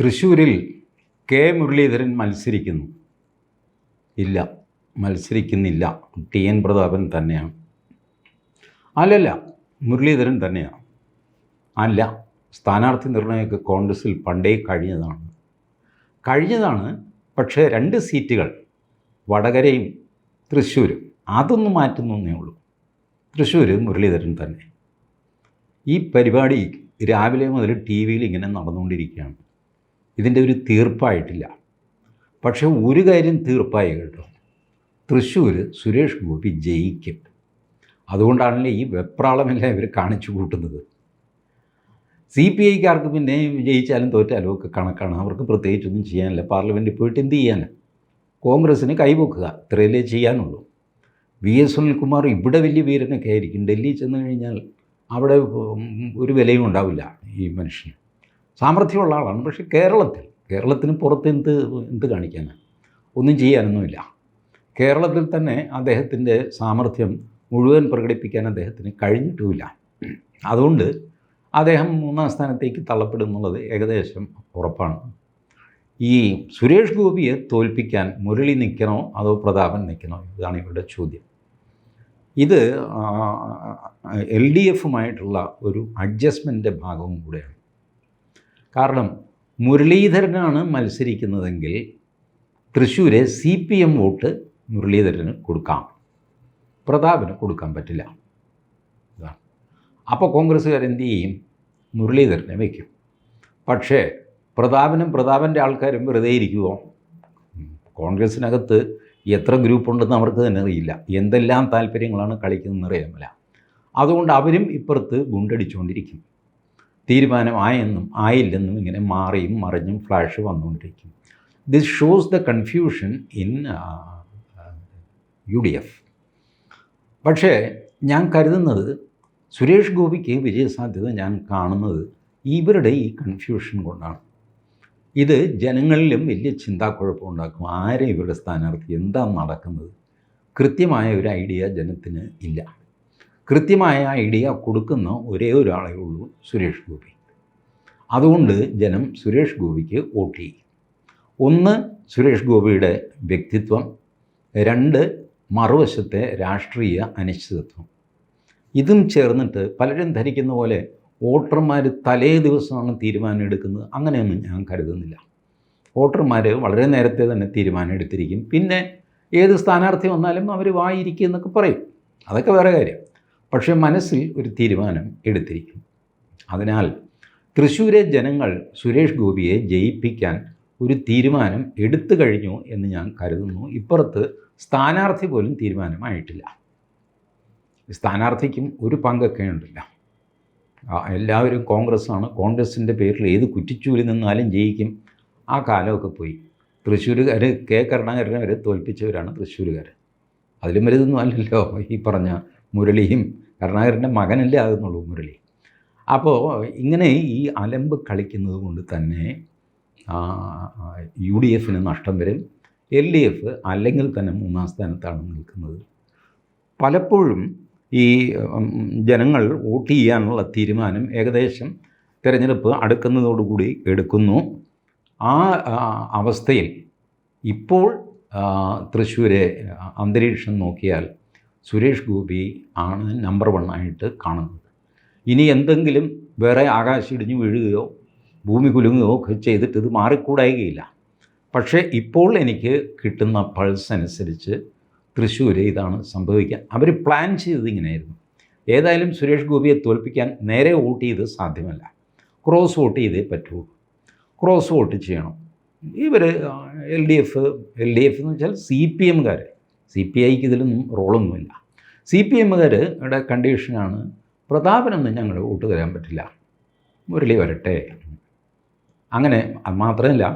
തൃശ്ശൂരിൽ കെ മുരളീധരൻ മത്സരിക്കുന്നു. ഇല്ല മത്സരിക്കുന്നില്ല. ടി എൻ പ്രതാപൻ തന്നെയാണ്. അല്ലല്ല മുരളീധരൻ തന്നെയാണ്. അല്ല സ്ഥാനാർത്ഥി നിർണയമൊക്കെ കോൺഗ്രസിൽ പണ്ടേ കഴിഞ്ഞതാണ്. കഴിഞ്ഞതാണ് പക്ഷേ രണ്ട് സീറ്റുകൾ വടകരയും തൃശ്ശൂരും. അതൊന്ന് മാറ്റുന്നേ ഉള്ളൂ. തൃശ്ശൂർ മുരളീധരൻ തന്നെ. ഈ പരിപാടി രാവിലെ മുതൽ ടി വിയിൽ ഇങ്ങനെ നടന്നുകൊണ്ടിരിക്കുകയാണ്. ഇതിന്റെ ഒരു തീർപ്പായിട്ടില്ല. പക്ഷേ ഒരു കാര്യം തീർപ്പായി കേട്ടോ. തൃശ്ശൂർ സുരേഷ് ഗോപി ജയിക്കും. അതുകൊണ്ടാണല്ലേ ഈ വെപ്രാളമെല്ലാം ഇവർ കാണിച്ചു കൂട്ടുന്നത്. സി പി ഐക്കാർക്ക് പിന്നെ ജയിച്ചാലും തോറ്റാലും ഒക്കെ കണക്കാണ്. അവർക്ക് പ്രത്യേകിച്ചൊന്നും ചെയ്യാനില്ല. പാർലമെന്റിൽ പോയിട്ട് എന്ത് ചെയ്യാൻ കോൺഗ്രസ്സിന് കൈവക്കുക. ഇത്രയല്ലേ ചെയ്യാനുള്ളൂ. വി എസ് സുനിൽകുമാർ ഇവിടെ വലിയ വീരനൊക്കെ ആയിരിക്കും ഡൽഹി ചെന്ന് കഴിഞ്ഞാൽ അവിടെ ഒരു വിലയും ഉണ്ടാവില്ല ഈ മനുഷ്യന്. സാമർഥ്യമുള്ള ആളാണ്. പക്ഷേ കേരളത്തിൽ കേരളത്തിന് പുറത്ത് എന്ത് എന്ത് കാണിക്കാനാണ് ഒന്നും ചെയ്യാനൊന്നുമില്ല. കേരളത്തിൽ തന്നെ അദ്ദേഹത്തിന്റെ സാമർഥ്യം മുഴുവൻ പ്രകടിപ്പിക്കാൻ അദ്ദേഹത്തിന് കഴിഞ്ഞിട്ടുമില്ല. അതുകൊണ്ട് അദ്ദേഹം മൂന്നാം സ്ഥാനത്തേക്ക് തള്ളപ്പെടും എന്നുള്ളത് ഏകദേശം ഉറപ്പാണ്. ഈ സുരേഷ് ഗോപിയെ തോൽപ്പിക്കാൻ മുരളി നിൽക്കണോ അതോ പ്രതാപൻ നിൽക്കണോ? ഇതാണ് ഇവരുടെ ചോദ്യം. ഇത് എൽ ഡി എഫുമായിട്ടുള്ള ഒരു അഡ്ജസ്റ്റ്മെന്റിന്റെ ഭാഗവും കൂടെയാണ്. കാരണം മുരളീധരനാണ് മത്സരിക്കുന്നതെങ്കിൽ തൃശ്ശൂരെ സി പി എം വോട്ട് മുരളീധരന് കൊടുക്കാം. പ്രതാപിന് കൊടുക്കാൻ പറ്റില്ല. അപ്പോൾ കോൺഗ്രസ്സുകാർ എന്ത് ചെയ്യും? മുരളീധരനെ വയ്ക്കും പക്ഷേ പ്രതാപനും പ്രതാപന്റെ ആൾക്കാരും വെറുതെ ഇരിക്കുമോ. കോൺഗ്രസ്സിനകത്ത് എത്ര ഗ്രൂപ്പ് ഉണ്ടെന്ന് അവർക്ക് തന്നെ അറിയില്ല. എന്തെല്ലാം താല്പര്യങ്ങളാണ് കളിക്കുന്നതെന്ന് അറിയാമല്ല അതുകൊണ്ട് അവരും ഇപ്പുറത്ത് ഗുണ്ടടിച്ചുകൊണ്ടിരിക്കും. തീരുമാനമായെന്നും ആയില്ലെന്നും ഇങ്ങനെ മാറിയും മറിഞ്ഞും ഫ്ലാഷ് വന്നുകൊണ്ടിരിക്കും. This shows the confusion in U D F പക്ഷേ ഞാൻ കരുതുന്നത് സുരേഷ് ഗോപിക്ക് വിജയസാധ്യത ഞാൻ കാണുന്നത് ഇവരുടെ ഈ കൺഫ്യൂഷൻ കൊണ്ടാണ്. ഇത് ജനങ്ങളിലും വലിയ ചിന്താക്കുഴപ്പം ഉണ്ടാക്കും. ആരെ ഇവരുടെ സ്ഥാനാർത്ഥി? എന്താണ് നടക്കുന്നത്? കൃത്യമായ ഒരു ഐഡിയ ജനത്തിന് ഇല്ല. കൃത്യമായ ഐഡിയ കൊടുക്കുന്ന ഒരേ ഒരാളേ ഉള്ളൂ സുരേഷ് ഗോപി. അതുകൊണ്ട് ജനം സുരേഷ് ഗോപിക്ക് വോട്ട് ചെയ്യും. ഒന്ന് സുരേഷ് ഗോപിയുടെ വ്യക്തിത്വം. രണ്ട് മറുവശത്തെ രാഷ്ട്രീയ അനിശ്ചിതത്വം. ഇതും ചേർന്നിട്ട് പലരും ധരിക്കുന്ന പോലെ വോട്ടർമാർ തലേ ദിവസമാണ് തീരുമാനം എടുക്കുന്നത് അങ്ങനെയൊന്നും ഞാൻ കരുതുന്നില്ല. വോട്ടർമാർ വളരെ നേരത്തെ തന്നെ തീരുമാനം എടുത്തിരിക്കും പിന്നെ ഏത് സ്ഥാനാർത്ഥി വന്നാലും അവർ വായിരിക്കും എന്നൊക്കെ പറയും. അതൊക്കെ വേറെ കാര്യം. പക്ഷേ മനസ്സിൽ ഒരു തീരുമാനം എടുത്തിരിക്കും. അതിനാൽ തൃശ്ശൂരെ ജനങ്ങൾ സുരേഷ് ഗോപിയെ ജയിപ്പിക്കാൻ ഒരു തീരുമാനം എടുത്തു കഴിഞ്ഞു എന്ന് ഞാൻ കരുതുന്നു. ഇപ്പുറത്ത് സ്ഥാനാർത്ഥി പോലും തീരുമാനമായിട്ടില്ല. സ്ഥാനാർത്ഥിക്കും ഒരു പങ്കൊക്കെ ഉണ്ടല്ല. എല്ലാവരും കോൺഗ്രസ്സാണ്. കോൺഗ്രസിന്റെ പേരിൽ ഏത് കുറ്റിച്ചൂരി നിന്നാലും ജയിക്കും. ആ കാലമൊക്കെ പോയി. തൃശ്ശൂരുകാർ കെ കരുണാകരനെ വരെ തോൽപ്പിച്ചവരാണ് തൃശ്ശൂരുകാർ അതിലും വലുതൊന്നും അല്ലല്ലോ ഈ പറഞ്ഞ മുരളിയും കരുണാകരന്റെ മകനല്ലേ ആകുന്നുള്ളൂ മുരളി. അപ്പോൾ ഇങ്ങനെ ഈ അലമ്പ് കളിക്കുന്നത് കൊണ്ട് തന്നെ യു ഡി എഫിന് നഷ്ടം വരും. എൽ ഡി എഫ് അല്ലെങ്കിൽ തന്നെ മൂന്നാം സ്ഥാനത്താണ് നിൽക്കുന്നത്. പലപ്പോഴും ഈ ജനങ്ങൾ വോട്ട് ചെയ്യാനുള്ള തീരുമാനം ഏകദേശം തിരഞ്ഞെടുപ്പ് അടുക്കുന്നതോടുകൂടി എടുക്കുന്നു. ആ അവസ്ഥയിൽ ഇപ്പോൾ തൃശ്ശൂരെ അന്തരീക്ഷം നോക്കിയാൽ സുരേഷ് ഗോപി ആണ് നമ്പർ വൺ ആയിട്ട് കാണുന്നത്. ഇനി എന്തെങ്കിലും വേറെ ആകാശം ഇടിഞ്ഞു വീഴുകയോ ഭൂമി കുലുങ്ങുകയോ ഒക്കെ ചെയ്തിട്ട് ഇത് മാറിക്കൂടായികയില്ല. പക്ഷേ ഇപ്പോൾ എനിക്ക് കിട്ടുന്ന പൾസ് അനുസരിച്ച് തൃശ്ശൂർ ഇതാണ് സംഭവിക്കുക. അവർ പ്ലാൻ ചെയ്തത് ഇങ്ങനെയായിരുന്നു. ഏതായാലും സുരേഷ് ഗോപിയെ തോൽപ്പിക്കാൻ നേരെ വോട്ട് ചെയ്ത് സാധ്യമല്ല. ക്രോസ് വോട്ട് ചെയ്തേ പറ്റുള്ളൂ. ക്രോസ് വോട്ട് ചെയ്യണം. ഇവർ L D F L D F എന്ന് വെച്ചാൽ സി പി എമ്മുകാർ സി പി ഐക്ക് ഇതിലൊന്നും റോളൊന്നുമില്ല സി പി എമ്മുകാരുടെ കണ്ടീഷനാണ് പ്രതാപനൊന്നും ഞങ്ങൾ വോട്ട് തരാൻ പറ്റില്ല മുരളി വരട്ടെ അങ്ങനെ മാത്രമല്ല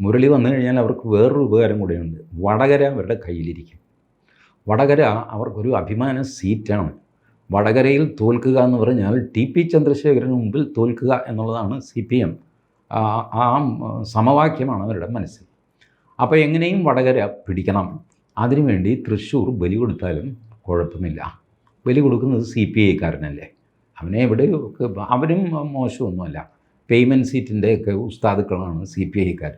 മുരളി വന്നു കഴിഞ്ഞാൽ അവർക്ക് വേറൊരു ഉപകാരം കൂടെയുണ്ട് വടകര അവരുടെ കയ്യിലിരിക്കും വടകര അവർക്കൊരു അഭിമാന സീറ്റാണ് വടകരയിൽ തോൽക്കുക എന്ന് പറഞ്ഞാൽ ടി പി ചന്ദ്രശേഖരന് മുമ്പിൽ തോൽക്കുക എന്നുള്ളതാണ് സി പി എം ആ സമവാക്യമാണ് അവരുടെ മനസ്സിൽ അപ്പോൾ എങ്ങനെയും വടകര പിടിക്കണം അതിനുവേണ്ടി തൃശ്ശൂർ ബലി കൊടുത്താലും കുഴപ്പമില്ല. ബലി കൊടുക്കുന്നത് സി പി ഐക്കാരനല്ലേ? അവനെ എവിടെ അവരും മോശമൊന്നുമല്ല. പേയ്മെന്റ് സീറ്റിന്റെയൊക്കെ ഉസ്താദുക്കളാണ് സി പി ഐക്കാർ.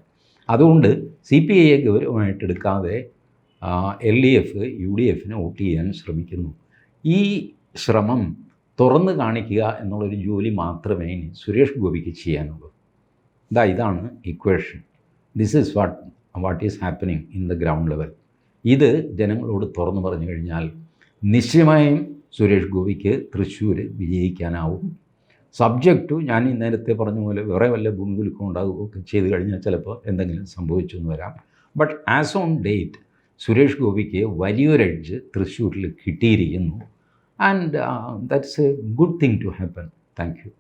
അതുകൊണ്ട് സി പി ഐയെ ഗൗരവമായിട്ട് എടുക്കാതെ L D F U D എഫിനെ വോട്ട് ചെയ്യാൻ ശ്രമിക്കുന്നു. ഈ ശ്രമം തുറന്ന് കാണിക്കുക എന്നുള്ളൊരു ജോലി മാത്രമേ ഇനി സുരേഷ് ഗോപിക്ക് ചെയ്യാനുള്ളൂ. ഇതാ ഇതാണ് equation this is what what is happening in the ground level ഇത് ജനങ്ങളോട് തുറന്നു പറഞ്ഞു കഴിഞ്ഞാൽ നിശ്ചയമായും സുരേഷ് ഗോപിക്ക് തൃശ്ശൂർ വിജയിക്കാനാവും. സബ്ജക്റ്റ് ഞാൻ ഈ നേരത്തെ പറഞ്ഞ പോലെ വേറെ വല്ല ഭൂമികുലുക്കം ഉണ്ടാകുകയൊക്കെ ചെയ്ത് കഴിഞ്ഞാൽ ചിലപ്പോൾ എന്തെങ്കിലും സംഭവിച്ചു എന്ന് വരാം. But as on date Suresh ഗോപിക്ക് വലിയൊരു എഡ്ജ് തൃശ്ശൂരിൽ കിട്ടിയിരിക്കുന്നു. And that's a good thing to happen thank you